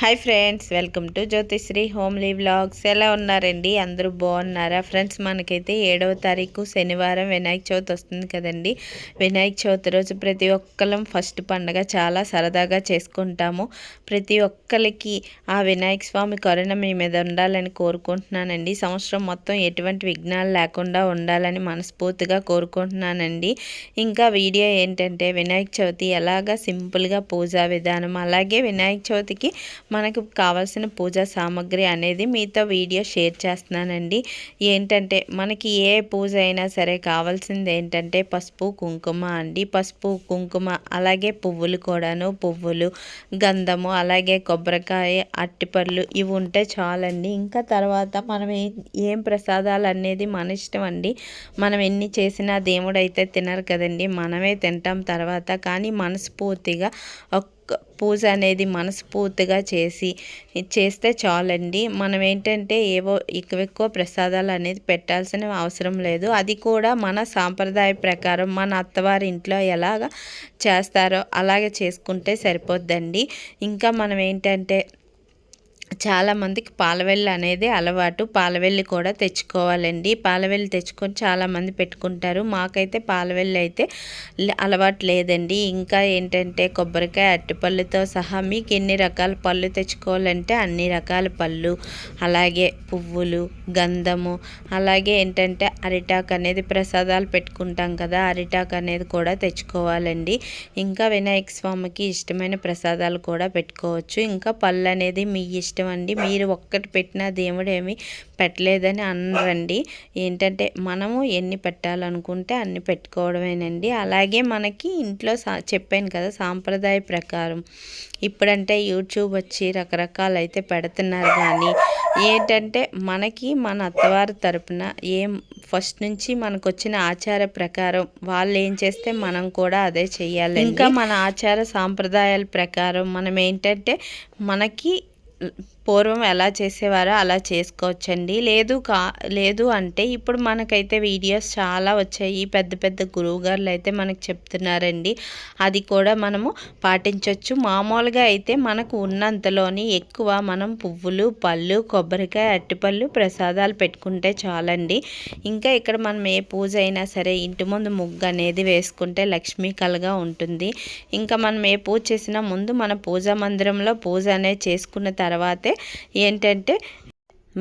Hi friends welcome to Jyothisri homely vlogs ఎలా ఉన్నారండి? అందరూ బాగున్నారా? ఫ్రెండ్స్ మనకైతే ఏడవ తారీఖు శనివారం వినాయక చవితి వస్తుంది కదండి. వినాయక చవితి రోజు ప్రతి ఒక్కరం ఫస్ట్ పండగ చాలా సరదాగా చేసుకుంటాము. ప్రతి ఒక్కరికి ఆ వినాయక స్వామి కరుణ మీ మీద ఉండాలని కోరుకుంటున్నానండి. సంవత్సరం మొత్తం ఎటువంటి విఘ్నాలు లేకుండా ఉండాలని మనస్ఫూర్తిగా కోరుకుంటున్నానండి. ఇంకా వీడియో ఏంటంటే వినాయక చవితి ఎలాగా సింపుల్గా పూజా విధానం అలాగే వినాయక చవితికి మనకు కావాల్సిన పూజా సామాగ్రి అనేది మీతో వీడియో షేర్ చేస్తున్నానండి. ఏంటంటే మనకి ఏ పూజ అయినా సరే కావాల్సింది ఏంటంటే పసుపు కుంకుమ అండి. పసుపు కుంకుమ అలాగే పువ్వులు కూడాను. పువ్వులు గంధము అలాగే కొబ్బరికాయ అట్టిపళ్ళు ఇవి ఉంటే చాలండి. ఇంకా తర్వాత మనం ఏం ప్రసాదాలు అనేది మన ఇష్టం అండి. మనం ఎన్ని చేసినా దేవుడు అయితే తినరు కదండి. మనమే తింటాం తర్వాత. కానీ మనస్ఫూర్తిగా పూజ అనేది మనస్ఫూర్తిగా చేసి చేస్తే చాలండి. మనం ఏంటంటే ఏవో ఎక్కువ ఎక్కువ ప్రసాదాలు అనేది పెట్టాల్సిన అవసరం లేదు. అది కూడా మన సాంప్రదాయ ప్రకారం మన అత్తవారి ఇంట్లో ఎలాగ చేస్తారో అలాగే చేసుకుంటే సరిపోద్దండి. ఇంకా మనం ఏంటంటే చాలామందికి పాలవెల్లి అనేది అలవాటు. పాలవెల్లి కూడా తెచ్చుకోవాలండి. పాలవెల్లి తెచ్చుకొని చాలామంది పెట్టుకుంటారు. మాకైతే పాలవెల్లి అయితే అలవాటు లేదండి. ఇంకా ఏంటంటే కొబ్బరికాయ అట్టిపళ్ళుతో సహా మీకు ఎన్ని రకాల పళ్ళు తెచ్చుకోవాలంటే అన్ని రకాల పళ్ళు. అలాగే పువ్వులు గంధము అలాగే ఏంటంటే అరిటాక్ అనేది ప్రసాదాలు పెట్టుకుంటాం కదా అరిటాక్ అనేది కూడా తెచ్చుకోవాలండి. ఇంకా వినాయక స్వామికి ఇష్టమైన ప్రసాదాలు కూడా పెట్టుకోవచ్చు. ఇంకా పళ్ళు అనేది మీ ఇష్టం ఇష్టం అండి మీరు ఒక్కటి పెట్టినా దేవుడు ఏమి పెట్టలేదని అనరండి. ఏంటంటే మనము ఎన్ని పెట్టాలనుకుంటే అన్ని పెట్టుకోవడమేనండి. అలాగే మనకి ఇంట్లో చెప్పాను కదా సాంప్రదాయ ప్రకారం. ఇప్పుడంటే యూట్యూబ్ వచ్చి రకరకాలు అయితే పెడుతున్నారు కానీ ఏంటంటే మనకి మన అత్తవారి తరపున ఏం ఫస్ట్ నుంచి మనకు వచ్చిన ఆచార ప్రకారం వాళ్ళు ఏం చేస్తే మనం కూడా అదే చేయాలి ఇంకా మన ఆచార సాంప్రదాయాల ప్రకారం మనం ఏంటంటే మనకి పూర్వం ఎలా చేసేవారో అలా చేసుకోవచ్చండి. లేదు కా లేదు అంటే ఇప్పుడు మనకైతే వీడియోస్ చాలా వచ్చాయి. పెద్ద పెద్ద గురువుగారులు అయితే మనకు చెప్తున్నారండి. అది కూడా మనము పాటించవచ్చు మామూలుగా అయితే మనకు ఉన్నంతలోని ఎక్కువ మనం పువ్వులు పళ్ళు కొబ్బరికాయ అట్టిపళ్ళు ప్రసాదాలు పెట్టుకుంటే చాలండి. ఇంకా ఇక్కడ మనం ఏ పూజ అయినా సరే ఇంటి ముందు ముగ్గు అనేది వేసుకుంటే లక్ష్మీ కలగా ఉంటుంది. ఇంకా మనం ఏ పూజ చేసినా ముందు మన పూజా మందిరంలో పూజ అనేది చేసుకున్న తర్వాతే ఏంటంటే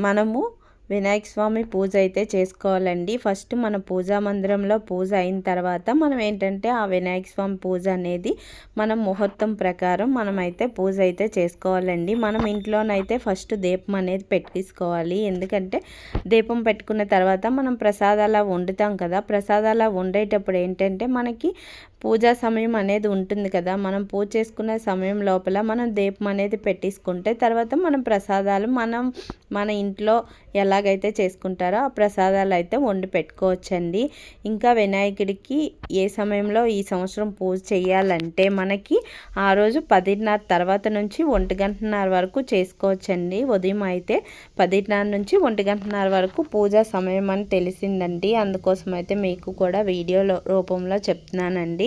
మనము వినాయక స్వామి పూజ అయితే చేసుకోవాలండి. ఫస్ట్ మన పూజా మందిరంలో పూజ అయిన తర్వాత మనం ఏంటంటే ఆ వినాయక స్వామి పూజ అనేది మనం ముహూర్తం ప్రకారం మనం అయితే పూజ అయితే చేసుకోవాలండి. మనం ఇంట్లోనైతే ఫస్ట్ దీపం అనేది పెట్టించుకోవాలి ఎందుకంటే దీపం పెట్టుకున్న తర్వాత మనం ప్రసాదాల వండుతాం కదా. ప్రసాదాల వండేటప్పుడు ఏంటంటే మనకి పూజా సమయం అనేది ఉంటుంది కదా. మనం పూజ చేసుకునే సమయం లోపల మనం దీపం అనేది పెట్టేసుకుంటే తర్వాత మనం ప్రసాదాలు మనం మన ఇంట్లో ఎలాగైతే చేసుకుంటారో ఆ ప్రసాదాలు అయితే వండి పెట్టుకోవచ్చండి. ఇంకా వినాయకుడికి ఏ సమయంలో ఈ సంవత్సరం పూజ చేయాలంటే మనకి ఆ రోజు పదిన్నర తర్వాత నుంచి ఒంటి గంటన్నర వరకు చేసుకోవచ్చండి. ఉదయం అయితే పదిన్నర నుంచి ఒంటి గంటన్నర వరకు పూజా సమయం అని తెలిసిందండి. అందుకోసం అయితే మీకు కూడా వీడియో రూపంలో చెప్తున్నానండి.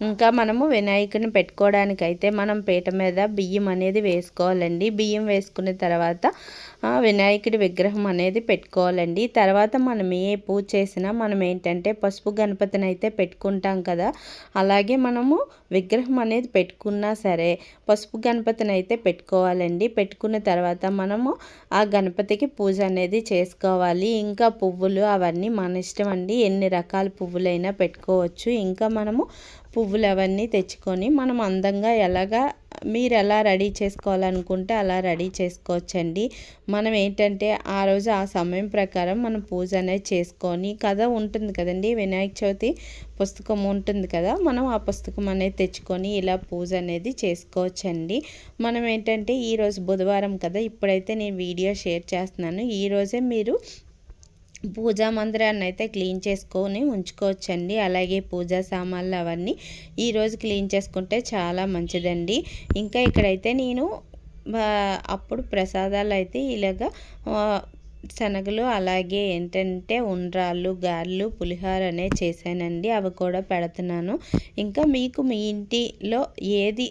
ఇంకా మనము వినాయకుని పెట్టుకోవడానికైతే మనం పీట మీద బియ్యం అనేది వేసుకోవాలండి. బియ్యం వేసుకున్న తర్వాత వినాయకుడి విగ్రహం అనేది పెట్టుకోవాలండి. తర్వాత మనం ఏ పూజ చేసినా మనం ఏంటంటే పసుపు గణపతిని అయితే పెట్టుకుంటాం కదా. అలాగే మనము విగ్రహం అనేది పెట్టుకున్నా సరే పసుపు గణపతిని అయితే పెట్టుకోవాలండి. పెట్టుకున్న తర్వాత మనము ఆ గణపతికి పూజ అనేది చేసుకోవాలి. ఇంకా పువ్వులు అవన్నీ మన ఇష్టం అండి. ఎన్ని రకాల పువ్వులైనా పెట్టుకోవచ్చు. ఇంకా మనము పువ్వులు అవన్నీ తెచ్చుకొని మనం అందంగా ఎలాగా మీరు ఎలా రెడీ చేసుకోవాలనుకుంటే అలా రెడీ చేసుకోవచ్చండి. మనం ఏంటంటే ఆ రోజు ఆ సమయం ప్రకారం మనం పూజ అనేది చేసుకొని కథ ఉంటుంది కదండి వినాయక చవితి పుస్తకం ఉంటుంది కదా మనం ఆ పుస్తకం అనేది తెచ్చుకొని ఇలా పూజ అనేది చేసుకోవచ్చండి. మనం ఏంటంటే ఈరోజు బుధవారం కదా ఇప్పుడైతే నేను వీడియో షేర్ చేస్తున్నాను. ఈరోజే మీరు పూజా మందిరాన్ని అయితే క్లీన్ చేసుకొని ఉంచుకోవచ్చండి. అలాగే పూజా సామాన్లు అవన్నీ ఈరోజు క్లీన్ చేసుకుంటే చాలా మంచిదండి. ఇంకా ఇక్కడైతే నేను అప్పుడు ప్రసాదాలు అయితే ఇలాగ శనగలు అలాగే ఏంటంటే ఉండ్రాళ్ళు గారెలు పులిహోర అనేవి చేశానండి. అవి కూడా పెడుతున్నాను. ఇంకా మీకు మీ ఇంటిలో ఏది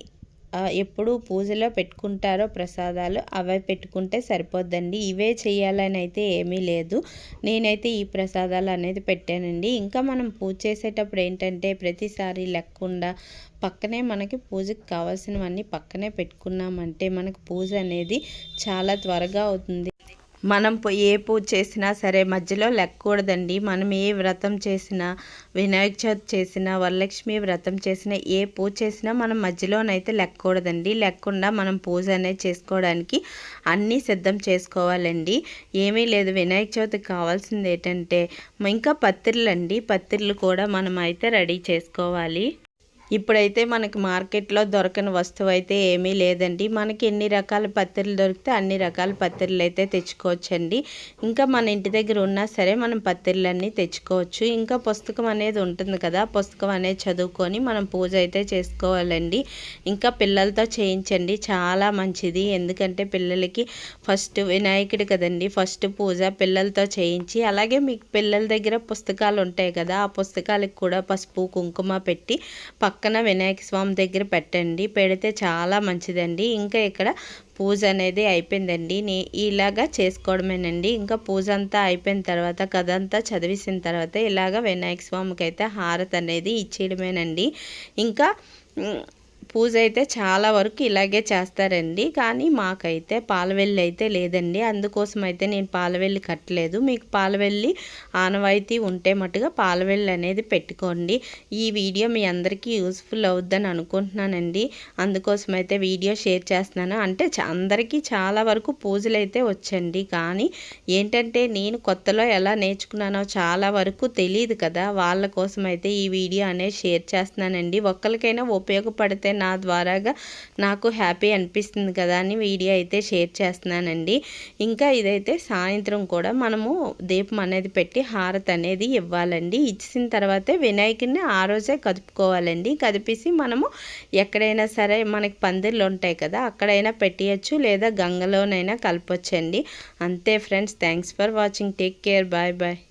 ఎప్పుడు పూజలో పెట్టుకుంటారో ప్రసాదాలు అవే పెట్టుకుంటే సరిపోద్దండి. ఇవే చేయాలని అయితే ఏమీ లేదు. నేనైతే ఈ ప్రసాదాలు అనేది పెట్టానండి. ఇంకా మనం పూజ చేసేటప్పుడు ఏంటంటే ప్రతిసారి లెక్కకుండా పక్కనే మనకి పూజకి కావాల్సినవన్నీ పక్కనే పెట్టుకున్నామంటే మనకు పూజ అనేది చాలా త్వరగా అవుతుంది. మనం ఏ పూజ చేసినా సరే మధ్యలో లెక్కకూడదండి. మనం ఏ వ్రతం చేసినా వినాయక చవితి చేసినా వరలక్ష్మి వ్రతం చేసినా ఏ పూజ చేసినా మనం మధ్యలోనైతే లెక్కకూడదండి. లెక్కకుండా మనం పూజ అనేది చేసుకోవడానికి అన్నీ సిద్ధం చేసుకోవాలండి. ఏమీ లేదు. వినాయక చవితికి కావాల్సింది ఏంటంటే ఇంకా పత్రిలండి. అండి కూడా మనం అయితే రెడీ చేసుకోవాలి. ఇప్పుడైతే మనకి మార్కెట్లో దొరకని వస్తువు అయితే ఏమీ లేదండి. మనకి ఎన్ని రకాల పత్తిర్లు దొరికితే అన్ని రకాల పత్రిలు అయితే తెచ్చుకోవచ్చండి. ఇంకా మన ఇంటి దగ్గర ఉన్నా సరే మనం పత్రిలన్నీ తెచ్చుకోవచ్చు. ఇంకా పుస్తకం అనేది ఉంటుంది కదా పుస్తకం అనేది చదువుకొని మనం పూజ అయితే చేసుకోవాలండి. ఇంకా పిల్లలతో చేయించండి చాలా మంచిది. ఎందుకంటే పిల్లలకి ఫస్ట్ వినాయకుడు కదండి ఫస్ట్ పూజ పిల్లలతో చేయించి అలాగే మీకు పిల్లల దగ్గర పుస్తకాలు ఉంటాయి కదా ఆ పుస్తకాలకు కూడా పసుపు కుంకుమ పెట్టి పక్క పక్కన వినాయక స్వామి దగ్గర పెట్టండి. పెడితే చాలా మంచిదండి. ఇంకా ఇక్కడ పూజ అనేది అయిపోయిందండి. నే ఇలాగా చేసుకోవడమేనండి. ఇంకా పూజ అంతా అయిపోయిన తర్వాత కథ అంతా చదివేసిన తర్వాత ఇలాగ వినాయక స్వామికి అయితే హారతి అనేది ఇచ్చేయడమేనండి. ఇంకా పూజ అయితే చాలా వరకు ఇలాగే చేస్తారండి. కానీ మాకైతే పాలవెల్లి అయితే లేదండి. అందుకోసం అయితే నేను పాలవెల్లి కట్టలేదు. మీకు పాలవెల్లి ఆనవాయితీ ఉంటే మట్టుగా పాలవెల్లి అనేది పెట్టుకోండి. ఈ వీడియో మీ అందరికీ యూస్ఫుల్ అవుద్దని అనుకుంటున్నానండి. అందుకోసం అయితే వీడియో షేర్ చేస్తున్నాను. అంటే అందరికీ చాలా వరకు పూజలు అయితే వచ్చండి. కానీ ఏంటంటే నేను కొత్తలో ఎలా నేర్చుకున్నానో చాలా వరకు తెలియదు కదా. వాళ్ళ కోసం అయితే ఈ వీడియో అనేది షేర్ చేస్తున్నానండి. ఒక్కరికైనా ఉపయోగపడితే నా ద్వారాగా నాకు హ్యాపీ అనిపిస్తుంది కదా అని వీడియో అయితే షేర్ చేస్తున్నానండి. ఇంకా ఇదైతే సాయంత్రం కూడా మనము దీపం అనేది పెట్టి హారతి అనేది ఇవ్వాలండి. ఇచ్చిన తర్వాతే వినాయకుడిని ఆ రోజే కదుపుకోవాలండి. కదిపేసి మనము ఎక్కడైనా సరే మనకి పందిర్లు ఉంటాయి కదా అక్కడైనా పెట్టేయచ్చు లేదా గంగలోనైనా కలపొచ్చండి. అంతే friends thanks for watching. Take care. Bye bye.